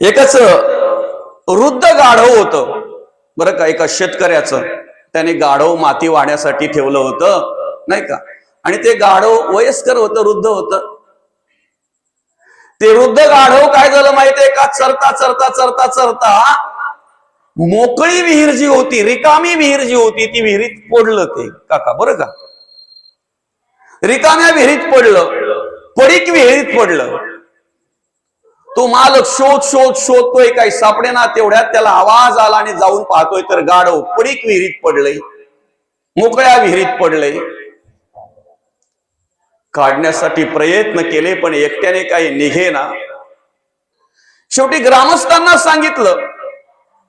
एकच वृद्ध गाढव होत. बरं का एका शेतकऱ्याचं. त्याने गाढव माती वाहण्यासाठी ठेवलं होतं नाही का? आणि ते गाढव वयस्कर होतं वृद्ध होतं. ते वृद्ध गाढव काय झालं माहितीये का? चरता चरता चरता चरता मोकळी विहीर जी होती रिकामी विहीर जी होती ती विहिरीत पडलं ते. काका बरं का? रिकाम्या विहिरीत पडलं. पडीक विहिरीत पडलं. तो मालक शोध शोध शोधतोय काही सापडे ना तेवढ्यात त्याला आवाज आला आणि जाऊन पाहतोय तर गाढव पडीक विहिरीत पडलंय. मोकळ्या विहिरीत पडलंय. काढण्यासाठी प्रयत्न केले पण एकट्याने काही निघे ना शेवटी ग्रामस्थांना सांगितलं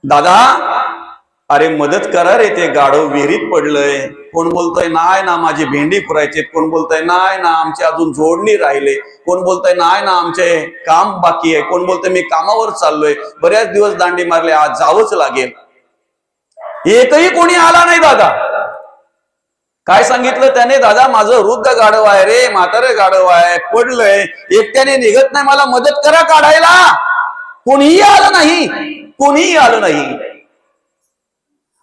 दादा अरे मदत करा रे ते गाढव विहिरीत पडलंय. कोण बोलतोय नाय ना माझी भेंडी पुरायचे कोण बोलतोय नाय ना आमची अजून जोडणी राहिले कोण बोलतोय नाय ना आमचे काम बाकी आहे. कोण बोलतोय मी कामावर चाललोय. बऱ्याच दिवस दांडी मारले आज जावंच लागेल. एकही कोणी आला नाही दादा. काय सांगितलं त्याने? दादा माझं वृद्ध गाढव आहे रे म्हातारे गाढव आहे पडलंय. एकट्याने निघत नाही मला मदत करा काढायला. कोणीही आलं नाही. कोणीही आलं नाही.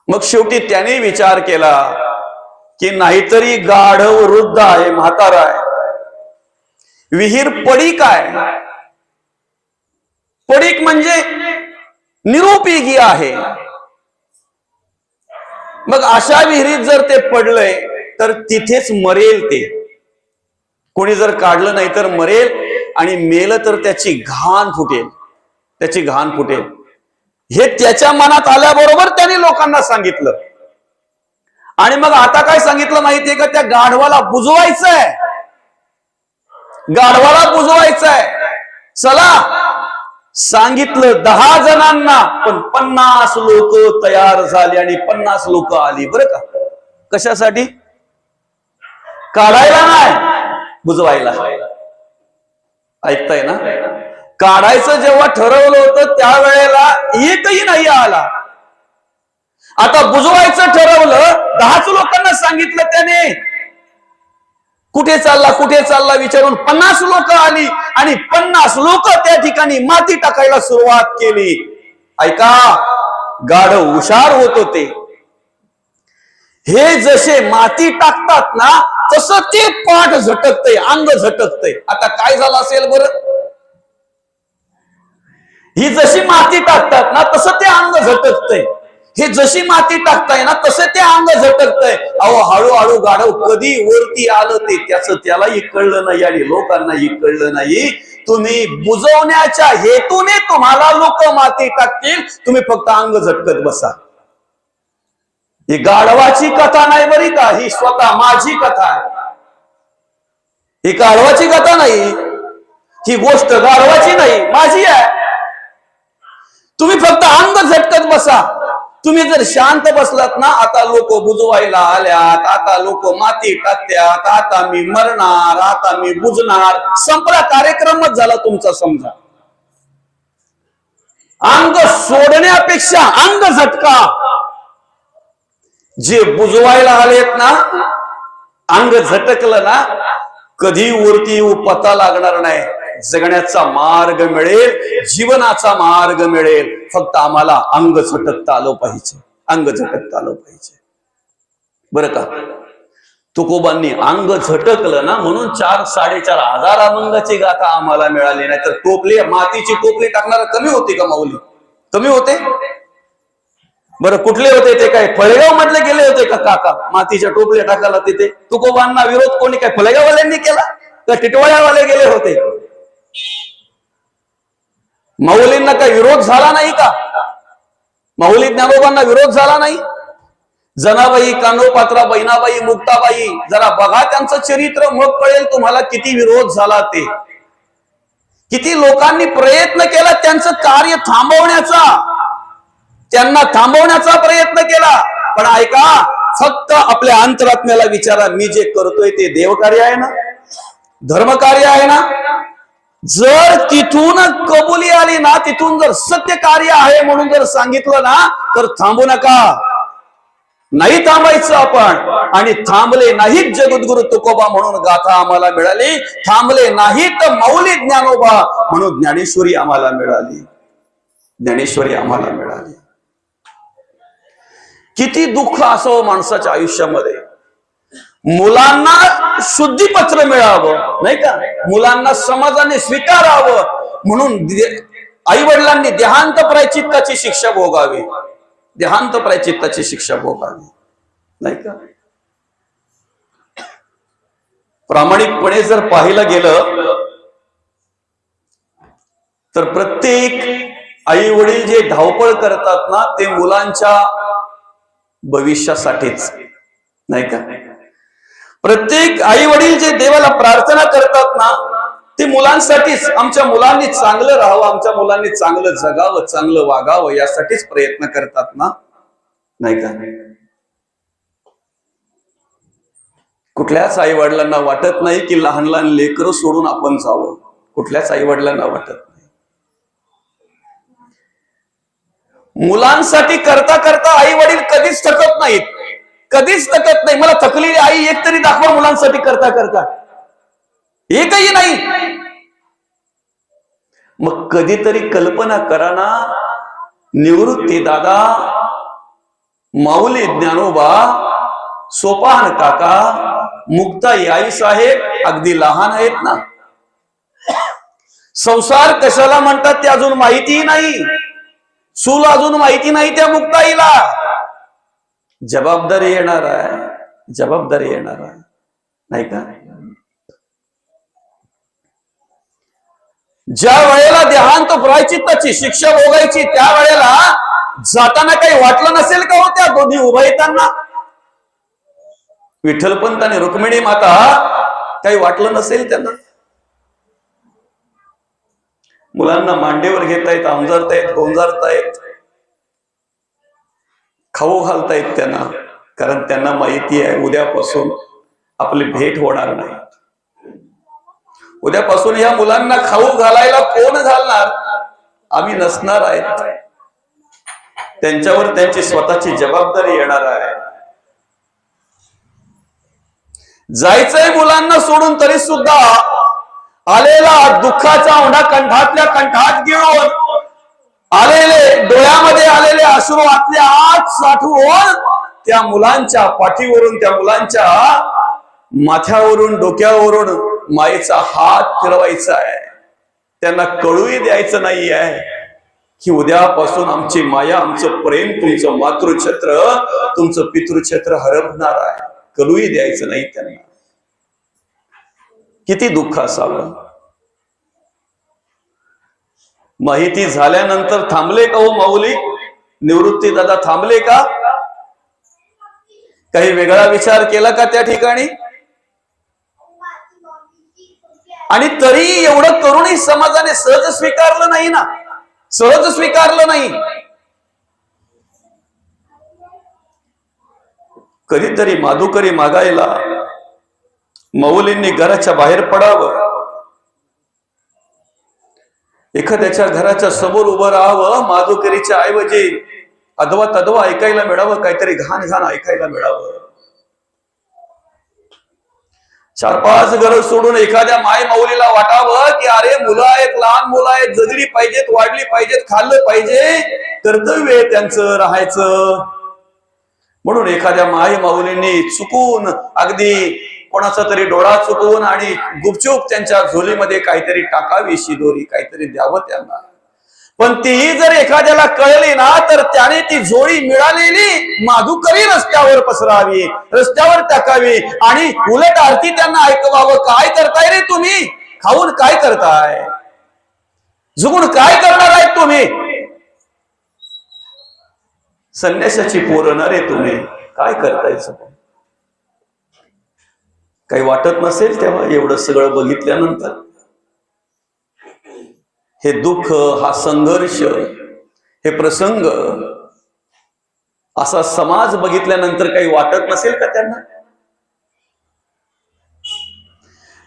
मग शेवटी त्याने विचार केला. की नाहीतरी गाढव वृद्ध आहे म्हातारा आहे. विहीर पडीक आहे. पडीक म्हणजे निरुपयोगी आहे. मग अशा विहिरीत जर ते पडलंय तर तिथेच मरेल ते. कोणी जर काढलं नाही तर मरेल आणि मेलं तर त्याची घाण फुटेल. त्याची घाण फुटेल. हे त्याच्या मनात आल्याबरोबर त्याने लोकांना सांगितलं. आणि मग आता काय सांगितलं माहितीये का? त्या गाढवाला बुजवायचंय. गाढवाला बुजवायचंय. चला. सांगितलं दहा जणांना पण पन्नास लोक तयार झाले आणि पन्नास लोक आली. बरं का? कशासाठी? काढायला नाही. बुजवायला. ऐकताय ना? काढायचं जेव्हा ठरवलं होतं त्यावेळेला एकही नाही आला. आता बुजवायचं ठरवलं दहाच लोकांना सांगितलं त्याने. कुठे चालला कुठे चालला विचारून पन्नास लोक आली आणि पन्नास लोक त्या ठिकाणी माती टाकायला सुरुवात केली. ऐका गाढ हुशार होत होते. हे जसे माती टाकतात ना तसं ते पाठ झटकतय अंग झटकतय. आता काय झालं असेल बरं? ही जशी माती टाकतात ना तसं ते अंग झटकतय. हे जशी माती टाकताय ना तसं ते अंग झटकतय. अहो हळूहळू गाढव कधी वरती आलं ते त्याच त्यालाही कळलं नाही आणि लोकांनाही कळलं नाही. तुम्ही बुजवण्याच्या हेतूने तुम्हाला लोक माती टाकतील. तुम्ही फक्त अंग झटकत बसा. ही गाढवाची कथा नाही बरी का ही स्वतः माझी कथा आहे. ही गाढवाची कथा नाही ही गोष्ट गाढवाची नाही माझी आहे. तुम्ही फक्त अंग झटकत बसा. तुम्ही जर शांत बसलात ना आता लोक बुजवायला आल्यात आता लोक माती टाकत्यात आता मी मरणार आता मी बुजणार. संपला कार्यक्रमच झाला तुमचा समजा. अंग सोडण्यापेक्षा अंग झटका. जे बुजवायला आलेत ना अंग झटकलं ना कधी वरती उपता लागणार नाही. जगण्याचा मार्ग मिळेल जीवनाचा मार्ग मिळेल. फक्त आम्हाला अंग झटकता आलं पाहिजे. अंग झटकता आलं पाहिजे. बरं का? तुकोबांनी अंग झटकलं ना म्हणून चार साडेचार हजार अभंगाची गाथा आम्हाला मिळाली. नाही तर टोपली मातीची टोपली टाकणार कमी होती का माऊली? कमी होते? बरं कुठले होते ते काय? फळेगाव मधले गेले होते का काका? मातीच्या टोपल्या टाकायला तिथे? तुकोबांना विरोध कोणी काय फळेगाववाल्यांनी केला? का टिटवाळ्यावाले गेले होते? माऊलींना काही विरोध झाला नाही का? माऊली ज्ञानोबांना विरोध झाला नाही? जनाबाई कानोपात्रा बहिणाबाई मुक्ताबाई जरा बघा त्यांचं चरित्र मग कळेल तुम्हाला किती विरोध झाला ते. किती लोकांनी प्रयत्न केला त्यांचं कार्य थांबवण्याचा. त्यांना थांबवण्याचा प्रयत्न केला. पण ऐका फक्त आपल्या अंतरात्म्याला विचारा मी जे करतोय ते देवकार्य आहे ना? धर्मकार्य आहे ना? जर तिथून कबुली आली ना तिथून जर सत्य कार्य आहे म्हणून जर सांगितलं ना तर थांबू नका. नाही थांबायचं आपण. आणि थांबले नाहीत जगद्गुरु तुकोबा म्हणून गाथा आम्हाला मिळाली. थांबले नाहीत माऊली ज्ञानोबा म्हणून ज्ञानेश्वरी आम्हाला मिळाली. ज्ञानेश्वरी आम्हाला मिळाली. किती दुःख असो माणसाच्या आयुष्यामध्ये. मुलांना शुद्धीपत्र मिळावं नाही का? मुलांना समाजाने स्वीकारावं. म्हणून आई वडिलांनी देहांत प्रायचित्ताची शिक्षा भोगावी. देहांत प्रायचित्ताची शिक्षा भोगावी. नाही का? प्रामाणिकपणे जर पाहिलं गेलं तर प्रत्येक आई वडील जे धावपळ करतात ना ते मुलांच्या भविष्यासाठीच. नाही का? प्रत्येक आई वडील जे देवाला प्रार्थना करतात ना ते मुलांसाठीच आमच्या मुलांनी चांगलं राहावं आमच्या मुलांनी चांगलं जगावं चांगलं वागावं यासाठीच प्रयत्न करतात ना? नाही का? कुठल्याच आई वडिलांना वाटत नाही की लहान लहान लेकरं सोडून आपण जावं. कुठल्याच आई वडिलांना वाटत नाही. मुलांसाठी करता करता आई वडील कधीच थकत नाहीत. कधीच थकत नाही. मला थकलेली आई एक तरी दाखवा मुलांसाठी करता करता. एकही नाही. मग कधीतरी कल्पना करा ना. निवृत्ती दादा माऊली ज्ञानोबा सोपान काका मुक्ताई आई साहेब अगदी लहान आहेत ना. संसार कशाला म्हणतात ते अजून माहितीही नाही. चूल अजून माहिती नाही त्या मुक्ताईला. जबाबदारी येणार आहे जबाबदारी येणार आहे. नाही का? ज्या वेळेला देहांत प्रायचित्ताची शिक्षा भोगायची त्या वेळेला जाताना काही वाटलं नसेल का हो त्या दोन्ही उभा येताना विठ्ठलपंत आणि रुक्मिणी माता काही वाटलं नसेल त्यांना? मुलांना मांडीवर घेतायत आमजारतायत गोंजारतायत खाऊ घालतायत त्यांना. कारण त्यांना माहिती आहे उद्यापासून आपली भेट होणार नाही. उद्यापासून या मुलांना खाऊ घालायला कोण घालणार? आम्ही नसणार आहेत. त्यांच्यावर त्यांची स्वतःची जबाबदारी येणार आहे. जायचंय मुलांना सोडून तरी सुद्धा आलेला दुःखाचा ओढा कंठातल्या कंठात घेऊन आलेले डोळ्यामध्ये आलेले अश्रू आतले आत साठवून त्या मुलांच्या पाठीवरून त्या मुलांच्या माथ्यावरून डोक्यावरून मायेचा हात फिरवायचा आहे. त्यांना कळूही द्यायचं नाही आहे की उद्यापासून आमची माया आमचं प्रेम तुमचं मातृक्षेत्र तुमचं पितृक्षेत्र हरपणार आहे. कळूही द्यायचं नाही त्यांना. किती दुःख असावं. माहिती झाल्यानंतर थांबले का हो माऊली? निवृत्ती दादा थांबले का? काही वेगळा विचार केला का त्या ठिकाणी? आणि तरी एवढं करूनही समाजाने सहज स्वीकारलं नाही ना? सहज स्वीकारलं नाही. कधीतरी माधुकरी मागायला मौलींनी घराच्या बाहेर पडावं. एखाद्याच्या घराच्या समोर उभं राहावं माधुकरीच्या ऐवजी अधवा तदवा ऐकायला मिळावं काहीतरी घाण घाण ऐकायला मिळावं. चार पाच घर सोडून एखाद्या माय माऊलीला वाटावं की अरे मुलं आहेत लहान मुलं आहेत जगली पाहिजेत वाढली पाहिजेत खाल्लं पाहिजे कर्तव्य आहे त्यांचं राहायचं. म्हणून एखाद्या माई माऊलींनी चुकून अगदी कोणाचा तरी डोळा चुकवून आणि गुपचूप त्यांच्या झोलीमध्ये काहीतरी टाकावी शिदोरी काहीतरी द्यावं त्यांना. पण तीही जर एखाद्याला कळली ना तर त्याने ती जोडी मिळालेली माधुकरी रस्त्यावर पसरावी रस्त्यावर टाकावी आणि उलट आरती त्यांना ऐकवावं. काय करताय रे तुम्ही? खाऊन काय करताय? जुगून काय करणार आहेत तुम्ही? संन्यासाची पोरं रे तुम्ही? काय करताय सगळं? काही वाटत नसेल तेव्हा एवढं सगळं बघितल्यानंतर. हे दुःख हा संघर्ष हे प्रसंग असा समाज बघितल्यानंतर काही वाटत नसेल का त्यांना?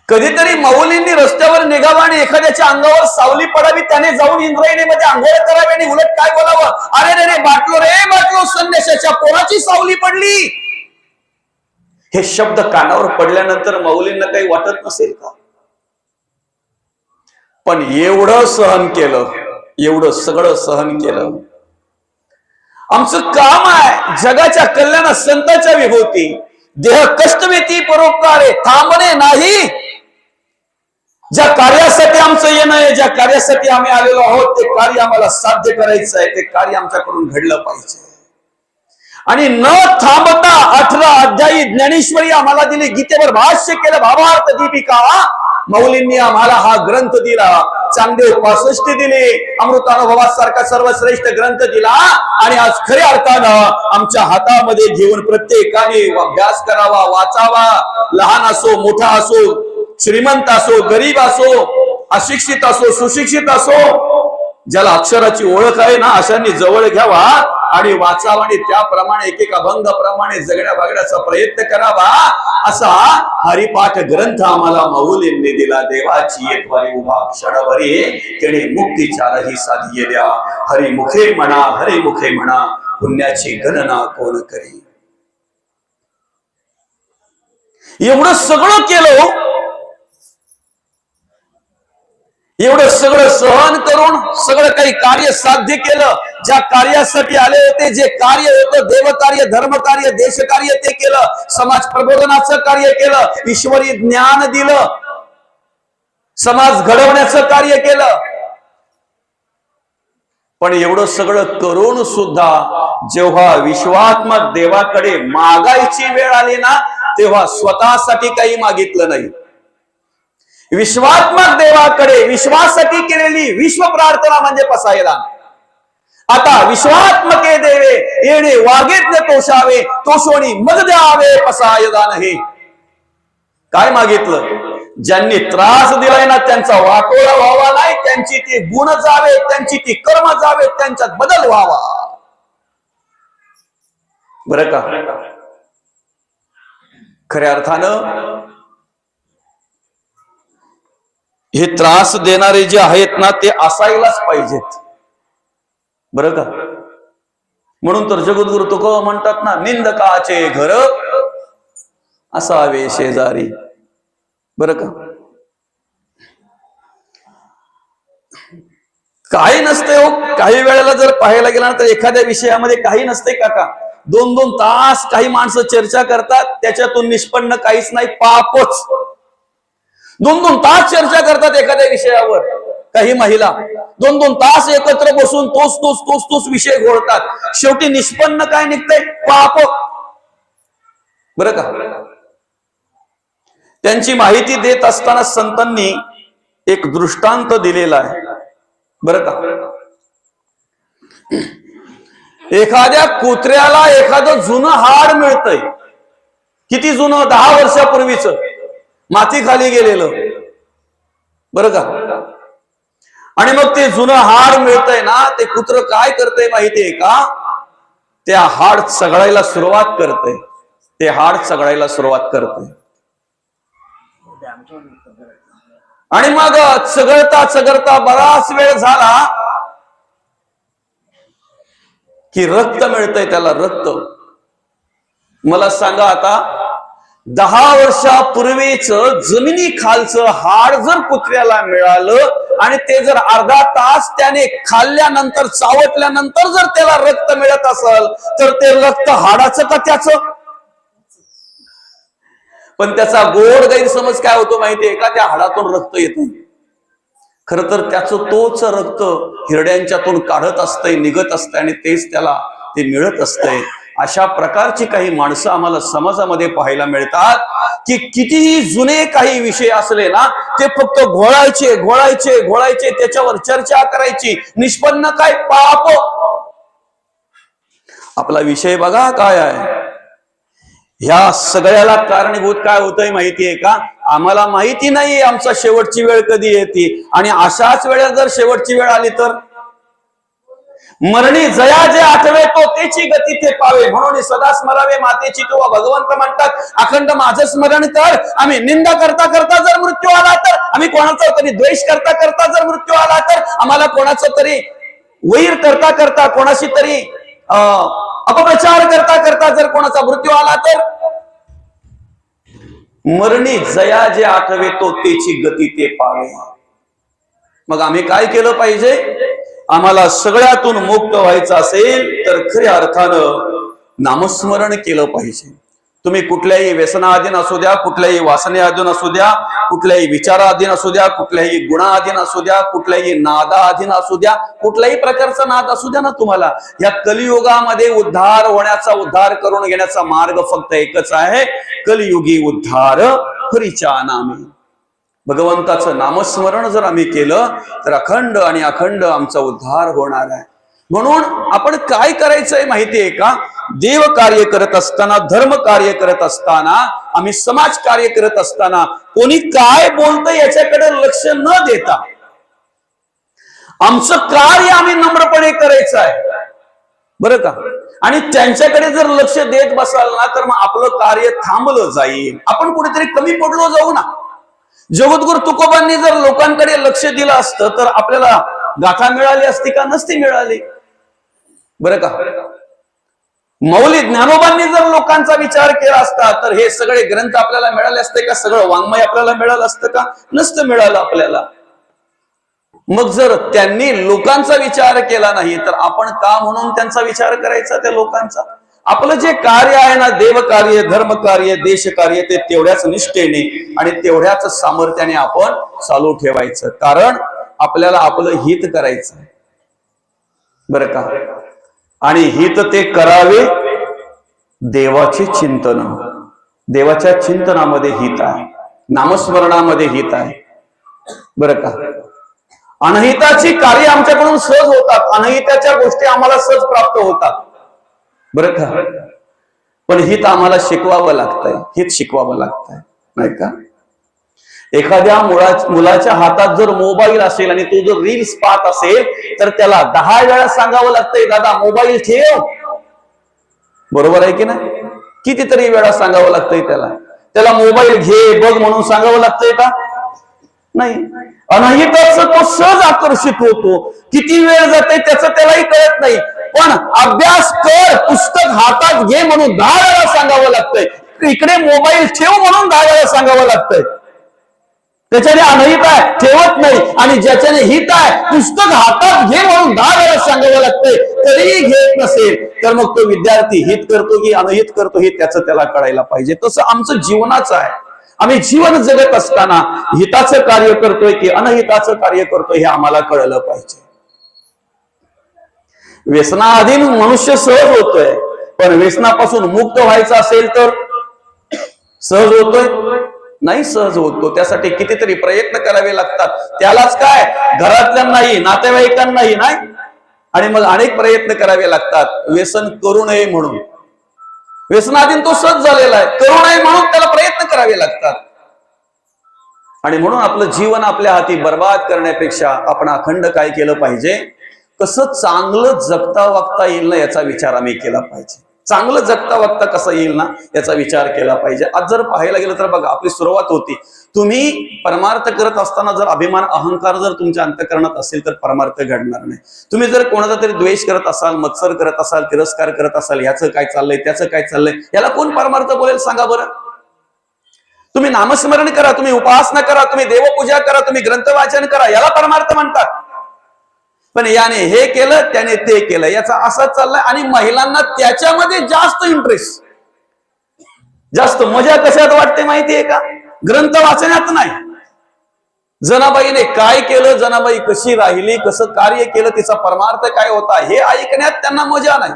कधीतरी माऊलींनी रस्त्यावर निघावं आणि एखाद्याच्या अंगावर सावली पडावी त्याने जाऊन इंद्रायणीमध्ये आंघोळ करावी आणि उलट काय बोलावं? अरे रे रे बाटलो रे बाटलो संदेशाच्या कोणाची सावली पडली. हे शब्द कानावर पडल्यानंतर माऊलींना काही वाटत नसेल का? पण एवढं सहन केलं एवढं सगळं सहन केलं. आमचं काम आहे जगाच्या कल्याण संतांच्या विभूती. देह कष्टवेती परोपकारे थांबणे नाही. ज्या कार्यासाठी आमचं येणं आहे ज्या कार्यासाठी आम्ही आलेलो आहोत ते कार्य आम्हाला साध्य करायचं आहे ते कार्य आमच्याकडून घडलं पाहिजे. आणि न थांबता अठरा अध्यायी ज्ञानेश्वरी आम्हाला दिली गीतेवर भाष्य केलं भावार्थ दीपिका मौलींनी आम्हाला हा ग्रंथ दिला. चांगदेव पासष्टी दिले अमृतानुभवासारखा सर्वश्रेष्ठ ग्रंथ दिला. आणि आज खऱ्या अर्थानं आमच्या हातामध्ये घेऊन प्रत्येकाने अभ्यास करावा वाचावा. लहान असो मोठा असो श्रीमंत असो गरीब असो अशिक्षित असो सुशिक्षित असो ज्याला अक्षराची ओळख आहे ना अशांनी जवळ घ्यावा आणि वाचावा आणि त्याप्रमाणे एक एक प्रमाणे जगण्या वागण्याचा प्रयत्न करावा असा हरिपाठ ग्रंथ आम्हाला माऊलींनी दिला. देवाची येतवारी उभा क्षणभरी त्याने मुक्तीचारही साधिये द्या. हरिमुखे म्हणा हरिमुखे म्हणा पुण्याची गणना कोण करी? एवढं सगळं केलं हो. एवढं सगळं सहन करून सगळं काही कार्य साध्य केलं. ज्या कार्यासाठी आले होते जे कार्य होतं देवकार्य धर्मकार्य देशकार्य ते केलं. समाज प्रबोधनाचं कार्य केलं. ईश्वरी ज्ञान दिलं. समाज घडवण्याचं कार्य केलं. पण एवढं सगळं करून सुद्धा जेव्हा विश्वात्मक देवाकडे मागायची वेळ आली ना तेव्हा स्वतःसाठी काही मागितलं नाही. विश्वात्मक देवाकडे विश्वासाठी केलेली विश्व प्रार्थना म्हणजे पसायला आता विश्वात्मके देवे येणे वागेतले तोषावे तोषोणी मग द्यावे पसायदान हे. काय मागितलं? ज्यांनी त्रास दिलाय ना त्यांचा वाटोळा व्हावा नाही त्यांची ती गुण जावे त्यांची ती कर्म जावे त्यांच्यात बदल व्हावा. बरं का? खऱ्या अर्थानं हे त्रास देणारे जे आहेत ना ते असायलाच पाहिजेत. बरं का? म्हणून तर जगद्गुरु तुक म्हणतात ना निंदकाचे घर असावे शेजारी. बरं का? काही नसते हो. काही वेळेला जर पाहायला गेला ना तर एखाद्या विषयामध्ये काही नसते काका. दोन दोन तास काही माणसं चर्चा करतात त्याच्यातून निष्पन्न काहीच नाही पापच. दोन दोन तास चर्चा करतात एखाद्या विषयावर. काही महिला दोन दोन तास एकत्र बसून तोच तोच तोच तोच विषय घोळतात. शेवटी निष्पन्न काय निघतंय? पाप. बरं का? त्यांची माहिती देत असताना संतांनी एक दृष्टांत दिलेला आहे. बरं का? एखाद्या कुत्र्याला एखादं जुनं हाड मिळतंय. किती जुनं? दहा वर्षापूर्वीचं. माती खाली गेलेलं. बरं का? आणि मग ते जुनं हाड मिळतंय ना ते कुत्र काय करतंय माहितीये का? त्या हाड सगळायला सुरुवात करते ते हाड चगळायला सुरुवात करते आणि मग चगळता चगळता बराच वेळ झाला की रक्त मिळतंय त्याला रक्त. मला सांगा आता दहा वर्षापूर्वीच जमिनी खालचं हाड जर कुत्र्याला मिळालं आणि ते जर अर्धा तास त्याने खाल्ल्यानंतर चावटल्यानंतर जर त्याला रक्त मिळत असेल तर ते रक्त हाडाचं का त्याच? पण त्याचा गोड गैरसमज काय होतो माहितीये का? त्या हाडातून रक्त येत खर तर त्याचं तोच रक्त हिरड्यांच्यातून काढत असतंय निघत असतंय आणि तेच त्याला ते मिळत असतंय. अशा प्रकारची काही माणसं आम्हाला समाजामध्ये पाहायला मिळतात की कितीही जुने काही विषय असले ना ते फक्त घोळायचे घोळायचे घोळायचे त्याच्यावर चर्चा करायची. निष्पन्न काय? पाप. आपला विषय बघा काय आहे. ह्या सगळ्याला कारणीभूत काय होतंय माहितीये का? आम्हाला माहिती नाही आमचा शेवटची वेळ कधी येते. आणि अशाच वेळेला जर शेवटची वेळ आली तर? मरणी जया जे आठवे तो त्याची गती ते पावे. म्हणून सदा स्मरावे मातेची किंवा भगवंत म्हणतात अखंड माझं स्मरण कर. आम्ही निंदा करता करता जर मृत्यू आला तर आम्ही कोणाचा तरी द्वेष करता करता जर मृत्यू आला तर आम्हाला कोणाचा तरी वैर करता करता कोणाशी तरी अं अपप्रचार करता करता जर कोणाचा मृत्यू आला तर मरणी जया जे आठवे तो त्याची गती ते पावे. मग आम्ही काय केलं पाहिजे? आम्हाला सगळ्यातून मुक्त व्हायचं असेल तर खऱ्या अर्थानं नामस्मरण केलं पाहिजे. तुम्ही कुठल्याही व्यसनाधीन असू द्या कुठल्याही वासनेअधीन असू द्या कुठल्याही विचाराधीन असू द्या कुठल्याही गुणाधीन असू द्या कुठल्याही नादाधीन असू द्या कुठल्याही प्रकारचा नाद असू द्या ना तुम्हाला. या कलियुगामध्ये उद्धार होण्याचा उद्धार करून घेण्याचा मार्ग फक्त एकच आहे. कलियुगी उद्धार हरीच्या नामे भगवंताचं नामस्मरण जर आम्ही केलं तर अखंड आणि अखंड आमचा उद्धार होणार आहे. म्हणून आपण काय करायचंय माहितीये का? देव कार्य करत असताना धर्म कार्य करत असताना आम्ही समाज कार्य करत असताना कोणी काय बोलत याच्याकडे लक्ष न देता आमचं कार्य आम्ही नम्रपणे करायचं आहे. बरं का? आणि त्यांच्याकडे जर लक्ष देत बसाल ना तर मग आपलं कार्य थांबलं जाईल. आपण कुठेतरी कमी पडलो जाऊ ना. जगद्गुरु तुकोबांनी जर लोकांकडे लक्ष दिलं असतं तर आपल्याला गाथा मिळाली असती का? नसती मिळाली. बरं का? मौली ज्ञानोबांनी जर लोकांचा विचार केला असता तर हे सगळे ग्रंथ आपल्याला मिळाले असते का? सगळं वाङ्मय आपल्याला मिळालं असतं का? नसतं मिळालं आपल्याला. मग जर त्यांनी लोकांचा विचार केला नाही तर आपण का म्हणून त्यांचा विचार करायचा त्या लोकांचा? आपलं जे कार्य आहे ना देव कार्य धर्म कार्य देश कार्य ते तेवढ्याच निष्ठेने आणि तेवढ्याच सामर्थ्याने आपण चालू ठेवायचं. कारण आपल्याला आपलं हित करायचं आहे बरं का? आणि हित ते करावे देवाचे चिंतन. देवाच्या चिंतनामध्ये हित आहे. नामस्मरणामध्ये हित आहे. बरं का? अनहिताची कार्य आमच्याकडून सहज होतात. अनहिताच्या गोष्टी आम्हाला सहज प्राप्त होतात. बरं का? पण हित आम्हाला शिकवावं लागतंय. हित शिकवावं लागतंय. नाही का? एखाद्या मुला मुलाच्या हातात जर मोबाईल असेल आणि तो जर रील्स पाहत असेल तर त्याला दहा वेळा सांगावं लागतंय दादा मोबाईल ठेव. बरोबर आहे की नाही? कितीतरी वेळा सांगावं लागतंय त्याला. त्याला मोबाईल घे बघ म्हणून सांगावं लागतंय का? नाही. अनहितच तो सहज आकर्षित होतो. किती वेळ जाते त्याचं त्यालाही कळत नाही. पण अभ्यास कर पुस्तक हातात घे म्हणून दहा वेळा सांगावं लागतंय. इकडे मोबाईल ठेव म्हणून दहा वेळा सांगावं लागतंय. त्याच्याने अनहित आहे ठेवत नाही. आणि ज्याच्याने हित आहे पुस्तक हातात घे म्हणून दहा वेळा सांगावं लागतंय. तरीही घेत नसेल तर मग तो विद्यार्थी हित करतो की अनहित करतो हे त्याचं त्याला कळायला पाहिजे. तसं आमचं जीवनाचं आहे. आम्ही जीवन जगत असताना हिताचं कार्य करतोय की अनहिताचं कार्य करतोय हे आम्हाला कळलं पाहिजे. व्यसनाधीन मनुष्य सहज होतोय. पण व्यसनापासून मुक्त व्हायचं असेल तर सहज होतोय? नाही सहज होतो. त्यासाठी कितीतरी प्रयत्न करावे लागतात. त्यालाच काय? घरातल्यांनाही नातेवाईकांनाही नाही? आणि मग अनेक प्रयत्न करावे लागतात. व्यसन करू नये म्हणून. व्यसनाधीन तो सहज झालेला आहे. करू नये म्हणून त्याला प्रयत्न करावे लागतात. आणि म्हणून आपलं जीवन आपल्या हाती बर्बाद करण्यापेक्षा आपण अखंड काय केलं पाहिजे? कसं चांगलं जगता वागता येईल ना याचा विचार आम्ही केला पाहिजे. चांगलं जगता वागता कसं येईल ना याचा विचार केला पाहिजे. आज जर पाहायला गेलं तर बघा आपली सुरुवात होती. तुम्ही परमार्थ करत असताना जर अभिमान अहंकार जर तुमच्या अंतकरणात असेल तर परमार्थ घडणार नाही. तुम्ही जर कोणाचा तरी द्वेष करत असाल मत्सर करत असाल तिरस्कार करत असाल याचं काय चाललंय त्याचं काय चाललंय याला कोण परमार्थ बोलेल सांगा बरं. तुम्ही नामस्मरण करा तुम्ही उपासना करा तुम्ही देवपूजा करा तुम्ही ग्रंथ वाचन करा याला परमार्थ म्हणतात. पण याने हे केलं त्याने ते केलं. याचा असं चाललंय आणि महिलांना त्याच्यामध्ये जास्त इंटरेस्ट जास्त मजा कशात वाटते माहितीये का? ग्रंथ वाचण्यात नाही. जनाबाईने काय केलं जनाबाई कशी राहिली कसं कार्य केलं तिचा परमार्थ काय होता हे ऐकण्यात त्यांना मजा नाही.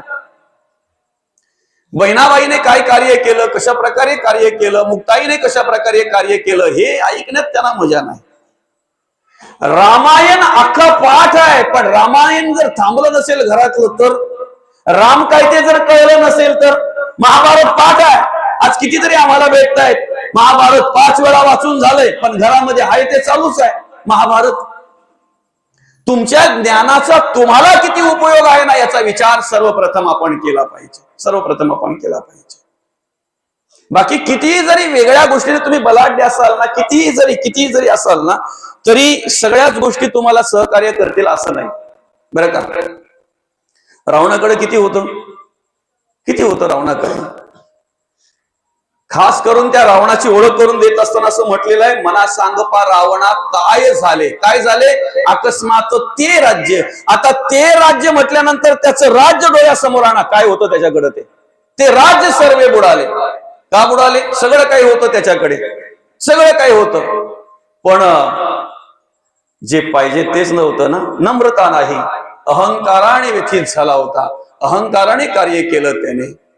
बहिणाबाईने काय कार्य केलं कशा प्रकारे कार्य केलं मुक्ताईने कशा प्रकारे कार्य केलं हे ऐकण्यात त्यांना मजा नाही. रामायण अख्खा पाठ आहे पण रामायण जर थांबलं नसेल घरातलं तर राम काय ते जर कळलं नसेल तर महाभारत पाठ आहे. आज कितीतरी आम्हाला भेटतायत. महाभारत पाच वेळा वाचून झालंय पण घरामध्ये आहे ते चालूच आहे. महाभारत तुमच्या ज्ञानाचा तुम्हाला किती उपयोग आहे ना याचा विचार सर्वप्रथम आपण केला पाहिजे. सर्वप्रथम आपण केला पाहिजे. बाकी कितीही जरी वेगळ्या गोष्टीने तुम्ही बलाढ्य असाल ना कितीही जरी कितीही जरी असाल ना तरी सगळ्याच गोष्टी तुम्हाला सहकार्य करतील असं नाही. बरं का? रावणाकडे किती होतं? किती होतं रावणाकडे? खास करून त्या रावणाची ओळख करून देत असताना असं म्हटलेलं आहे मना सांग पा रावणा काय झाले? काय झाले? अकस्मात ते राज्य. आता ते राज्य म्हटल्यानंतर त्याचं राज्य डोळ्यासमोर आणा काय होतं त्याच्याकडे ते? ते राज्य सर्वे बुडाले. का बुडाले सगळं काही होतं त्याच्याकडे. सगळं काही होतं. पण जे पाहिजे तेच नव्हतं ना. नम्रता नाही. अहंकाराने व्यथित झाला होता. अहंकाराने कार्य केलं त्याने.